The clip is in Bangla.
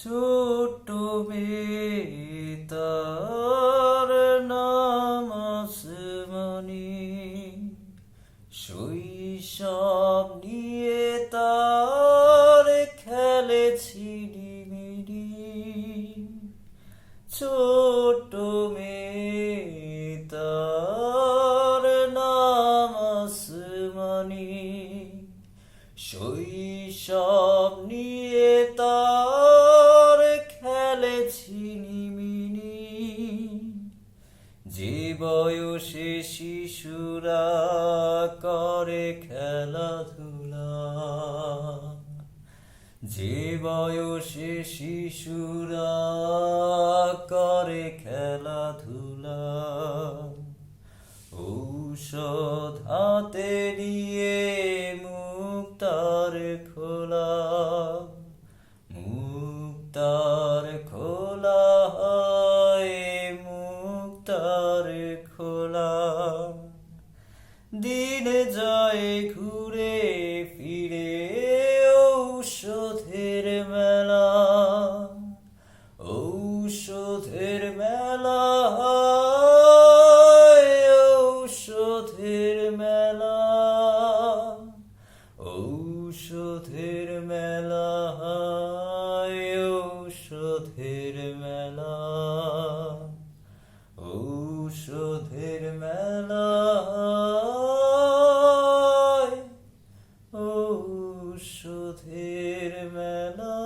ছোট্ট মেয়ে, তার নাম আসমানি। শৈশব নিয়ে তার খেলেছি ডিমিডি ছোট্ট মেয়ে, তার নাম আসমানি। শৈশব নিয়ে নিমিনি। যে বয়সে শিশুরা করে খেলাধুলা, যে বয়সে শিশুরা করে খেলাধুলা, ঔষধ হাতে নিয়ে মুক্তার খোলা মুক্তার খোলা তার খোলা। দিন যায় ঘুরে ফিরে ঔষধের মেলা। ঔষধের মেলা ঔষধের মেলা। ঔষধের মেলা ঔষধের মেলা। মেলায় ঔষধের মেলা।